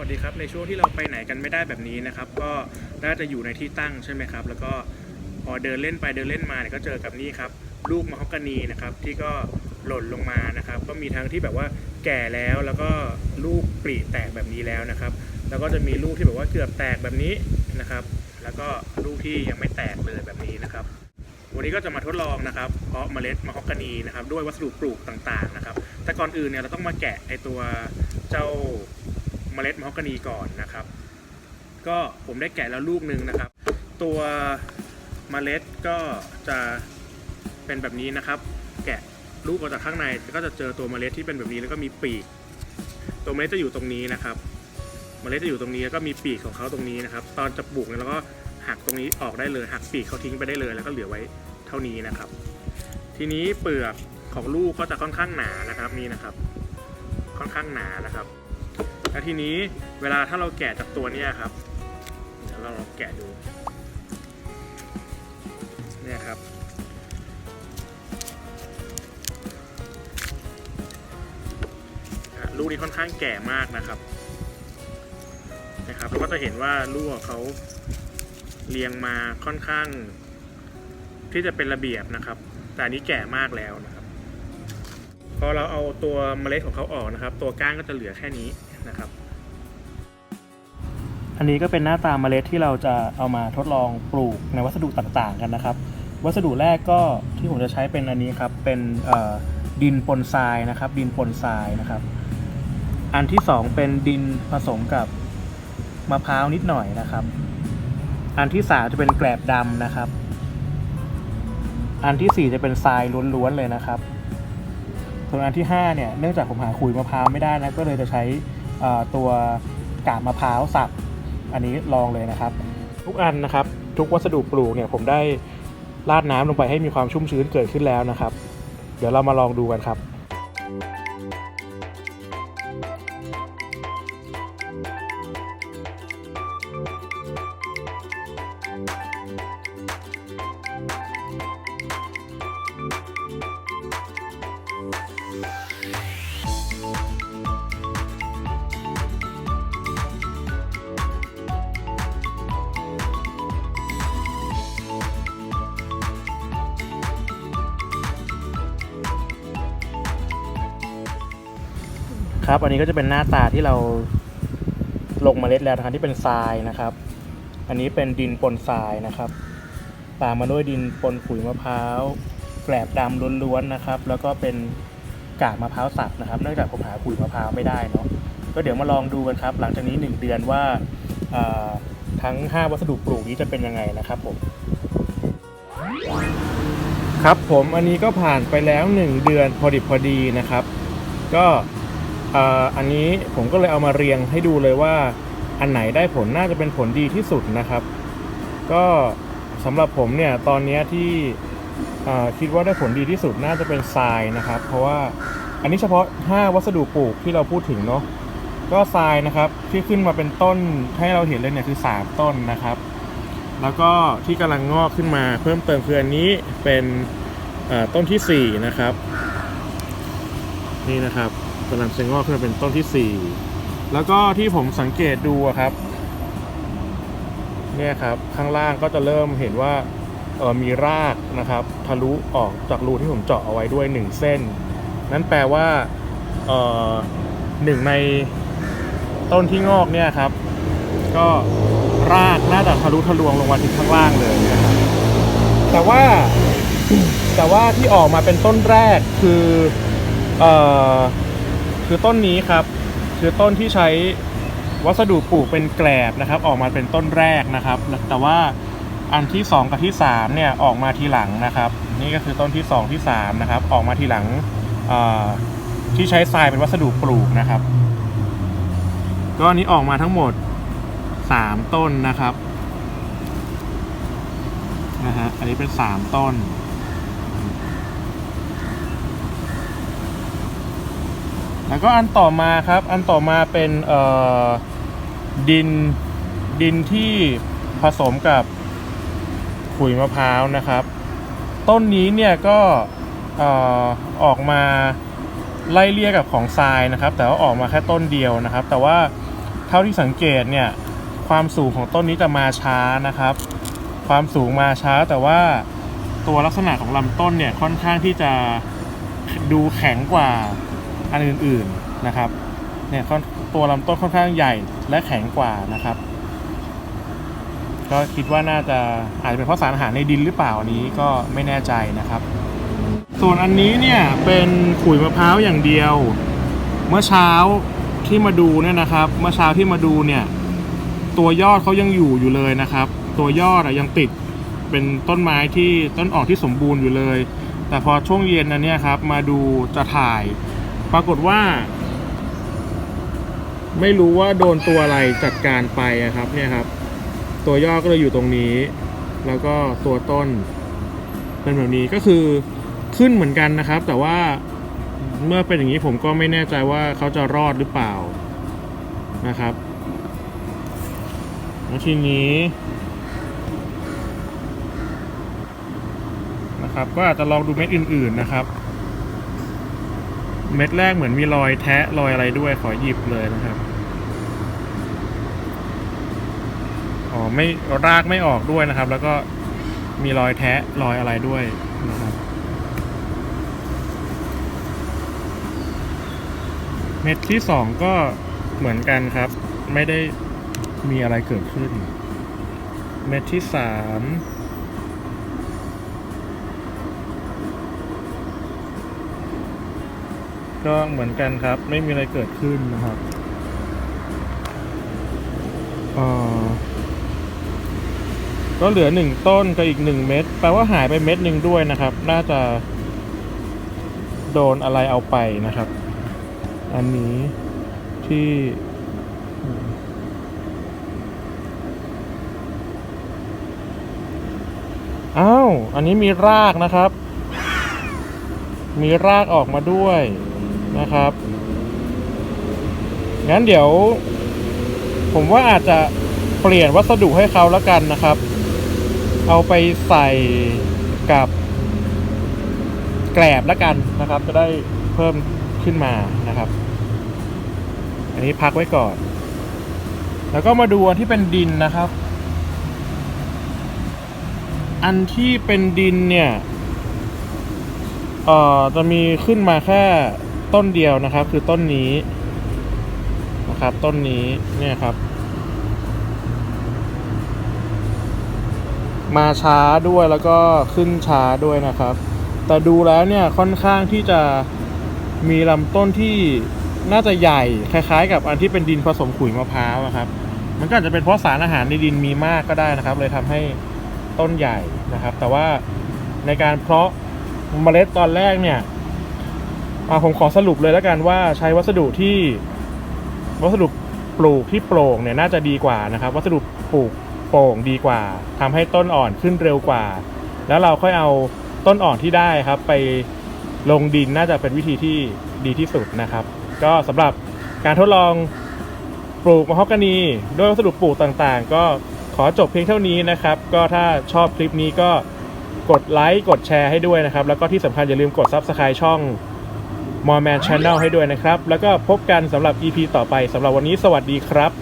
วัสดีครับในช่วงที่เราไปไหนกันไม่ได้แบบนี้นะครับ ก็น่าจะอยู่ในที่ตั้งใช่ไหมครับ แล้วก็พอเดินเล่นไปเดินเล่นมาเนี่ยก็เจอกับนี่ครับลูกมะฮอกกานีนะครับที่ก็หล่นลงมานะครับ ก็มีทั้งที่แบบว่าแก่แล้วแล้วก็ลูกปลีแตกแบบนี้แล้วนะครับ แล้วก็จะมีลูกที่แบบว่าเกือบแตกแบบนี้นะครับ แล้วก็ลูกที่ยังไม่แตกเลยแบบนี้นะครับ วันนี้ก็จะมาทดลองนะครับเพาะเมล็ดมะฮอกกานีนะครับด้วยวัสดุปลูกต่างๆนะครับ แต่ก่อนอื่นเนี่ยเราต้องมาแกะไอตัว มล็ดมะฮอกกานีก่อนนะครับ ก็ผมได้แกะแล้วลูกหนึ่งนะครับ ตัวเมล็ดก็จะเป็นแบบนี้นะครับ แกะลูกออกจากข้างในก็จะเจอตัวเมล็ดที่เป็นแบบนี้แล้วก็มีปีก ตัวเมล็ดจะอยู่ตรงนี้นะครับเมล็ดจะอยู่ตรงนี้แล้วก็มีปีกของเขาตรงนี้นะครับ ตอนจะปลูกเนี่ยเราก็หักตรงนี้ออกได้เลยหักปีกเขาทิ้งไปได้เลย แล้วก็เหลือไว้เท่านี้นะครับ ทีนี้เปลือกของลูกก็จะค่อนข้างหนานะครับนี่นะครับ ค่อนข้างหนานะครับ แล้วทีนี้เวลาถ้าเราแกะจากตัวเนี้ยครับเดี๋ยวเราลองแกะดูเนี่ยครับลูกนี้ค่อนข้างแก่มากนะครับนะครับแล้วก็จะเห็นว่าลูกเขาเรียงมาค่อนข้าง ที่จะเป็นระเบียบนะครับ แต่นนี้แก่มากแล้วนะครับพอเราเอาตัวเมล็ดของเขาออกนะครับ ตัวก้านก็จะเหลือแค่นี้ นะครับ อันนี้ก็เป็นหน้าตาเมล็ดที่เราจะเอามาทดลองปลูกในวัสดุต่างๆ กันนะครับ วัสดุแรกก็ที่ผมจะใช้เป็นอันนี้ครับเป็นดินปนทรายนะครับ ดินปนทรายนะครับ อันที่สองเป็นดินผสมกับมะพร้าวนิดหน่อยนะครับ อันที่สามจะเป็นแกลบดำนะครับ อันที่สี่จะเป็นทรายล้วนๆเลยนะครับส่วนอันที่ห้าเนี่ยเนื่องจากผมหาขุยมะพร้าวไม่ได้นะก็เลยจะใช้ ตัวกาบมะพร้าวสับอันนี้ลองเลยนะครับ ทุกอันนะครับ ทุกวัสดุปลูกเนี่ยผมได้ราดน้ำลงไปให้มีความชุ่มชื้นเกิดขึ้นแล้วนะครับ เดี๋ยวเรามาลองดูกันครับ ครับ อันนี้ก็จะเป็นหน้าตาที่เราลงเมล็ดแล้วนะครับที่เป็นทรายนะครับ อันนี้เป็นดินปนทรายนะครับตามมาด้วยดินปนขุยมะพร้าวแกลบดำล้วนๆนะครับ แล้วก็เป็นกากมะพร้าวสับนะครับเนื่องจากผมหาขุยมะพร้าวไม่ได้เนาะก็เดี๋ยวมาลองดูกันครับ หลังจากนี้ 1 เดือนว่าทั้ง 5 วัสดุปลูกนี้จะเป็นยังไงนะครับผมครับผมอันนี้ก็ผ่านไปแล้ว 1 เดือนพอดิบพอดีนะครับ ก็ อันนี้ผมก็เลยเอามาเรียงให้ดูเลยว่า อันไหนได้ผลน่าจะเป็นผลดีที่สุดนะครับ ก็สำหรับผมเนี่ยตอนนี้ที่คิดว่าได้ผลดีที่สุดน่าจะเป็นทรายนะครับ เพราะว่าอันนี้เฉพาะ 5 วัสดุปลูกที่เราพูดถึงเนาะก็ทรายนะครับที่ขึ้นมาเป็นต้นให้เราเห็นเลยเนี่ยคือ 3 ต้นนะครับ แล้วก็ที่กำลังงอกขึ้นมาเพิ่มเติมคืออันนี้เป็นต้นทีสี่4 นะครับ นี่นะครับ กำลังจะงอกขึ้นมาเป็นต้นที่ 4 แล้วก็ที่ผมสังเกตดูครับเนี่ยครับข้างล่างก็จะเริ่มเห็นว่าเออมีรากนะครับ ทะลุออกจากรูที่ผมเจาะเอาไว้ด้วย 1 เส้น นั่นแปลว่าเออหนึ่งในต้นที่งอกเนี่ยครับ ก็รากน่าจะทะลุทะลวงลงมาถึงข้างล่างเลยนะครับแต่ว่าแต่ว่าที่ออกมาเป็นต้นแรกคือเอ่อ คือต้นนี้ครับ คือต้นที่ใช้วัสดุปลูกเป็นแกลบนะครับ ออกมาเป็นต้นแรกนะครับ แต่ว่าอันที่ 2 กับที่3เนี่ยออกมาทีหลังนะครับ นี่ก็คือต้นที่ 2 ที่3นะครับออกมาทีหลังที่ใช้ทรายเป็นวัสดุปลูกนะครับ ก็อันนี้ออกมาทั้งหมด 3 ต้นนะครับนะฮะอันนี้เป็น 3 ต้น แล้วก็อันต่อมาครับ อันต่อมาเป็นดินดินที่ผสมกับขุยมะพร้าวนะครับ ต้นนี้เนี่ยก็ออกมาไล่เลี่ยกับของทรายนะครับ แต่ว่าออกมาแค่ต้นเดียวนะครับ แต่ว่าเท่าที่สังเกตเนี่ยความสูงของต้นนี้จะมาช้านะครับ ความสูงมาช้าแต่ว่าตัวลักษณะของลำต้นเนี่ยค่อนข้างที่จะดูแข็งกว่า อันอื่นๆนะครับเนี่ยตัวลำต้นค่อนข้างใหญ่และแข็งกว่านะครับ ก็คิดว่าน่าจะอาจจะเป็นเพราะสารอาหารในดินหรือเปล่าอันนี้ก็ไม่แน่ใจนะครับ ส่วนอันนี้เนี่ยเป็นขุยมะพร้าวอย่างเดียว เมื่อเช้าที่มาดูเนี่ยนะครับ เมื่อเช้าที่มาดูเนี่ย ตัวยอดเขายังอยู่อยู่เลยนะครับ ตัวยอดอยังติดเป็นต้นไม้ที่ต้นออกที่สมบูรณ์อยู่เลย แต่พอช่วงเย็นนะเนี่ยครับ มาดูจะถ่าย ปรากฏว่า ไม่รู้ว่าโดนตัวอะไรจัดการไปอะครับ เนี่ยครับ ตัวยอดก็เลยอยู่ตรงนี้ แล้วก็ตัวต้นเป็นแบบนี้ก็คือขึ้นเหมือนกันนะครับ แต่ว่าเมื่อเป็นอย่างนี้ผมก็ไม่แน่ใจว่าเขาจะรอดหรือเปล่านะครับแล้วทีนี้ นะครับ ก็อาจจะลองดูเม็ดอื่น ๆนะครับ เม็ดแรกเหมือนมีรอยแทะรอยอะไรด้วยขอหยิบเลยนะครับ อ๋อไม่รากไม่ออกด้วยนะครับ แล้วก็มีรอยแทะรอยอะไรด้วยนะครับ เม็ดที่สองก็เหมือนกันครับ ไม่ได้มีอะไรเกิดขึ้น เม็ดที่สาม ก็เหมือนกันครับ ไม่มีอะไรเกิดขึ้นนะครับก็เหลือหนึ่งต้นกับอีกหนึ่งเม็ดแปลว่าหายไปเม็ดหนึ่งด้วยนะครับ น่าจะโดนอะไรเอาไปนะครับ อันนี้ที่อ้าวอันนี้มีรากนะครับ มีรากออกมาด้วย นะครับ งั้นเดี๋ยว ผมว่าอาจจะเปลี่ยนวัสดุให้เขาแล้วกันนะครับ เอาไปใส่กับแกลบแล้วกันนะครับ จะได้เพิ่มขึ้นมานะครับ อันนี้พักไว้ก่อน แล้วก็มาดูอันที่เป็นดินนะครับ อันที่เป็นดินเนี่ยเอ่อจะมีขึ้นมาแค่ ต้นเดียวนะครับ คือต้นนี้นะครับต้นนี้เนี่ยครับ มาช้าด้วยแล้วก็ขึ้นช้าด้วยนะครับ แต่ดูแล้วเนี่ยค่อนข้างที่จะมีลำต้นที่น่าจะใหญ่คล้ายๆ กับอันที่เป็นดินผสมขุยมะพร้าวอะครับ มันก็อาจจะเป็นเพราะสารอาหารในดินมีมากก็ได้นะครับ เลยทำให้ต้นใหญ่นะครับ แต่ว่าในการเพาะเมล็ดตอนแรกเนี่ย อ่าผมขอสรุปเลยแล้วกันว่าใช้วัสดุที่วัสดุปลูกที่โปร่งเนี่ยน่าจะดีกว่านะครับ วัสดุปลูกโปร่งดีกว่าทำให้ต้นอ่อนขึ้นเร็วกว่า แล้วเราค่อยเอาต้นอ่อนที่ได้ครับ ไปลงดินน่าจะเป็นวิธีที่ดีที่สุดนะครับ ก็สำหรับการทดลองปลูกมะฮอกกานีด้วยวัสดุปลูกต่างๆ ก็ขอจบเพียงเท่านี้นะครับ ก็ถ้าชอบคลิปนี้ก็กดไลค์กดแชร์ให้ด้วยนะครับ แล้วก็ที่สำคัญอย่าลืมกด Subscribe ช่อง m o r e Man Channel ให้ด้วยนะครับ แล้วก็พบกันสำหรับ EP ต่อไปสำหรับวันนี้สวัสดีครับ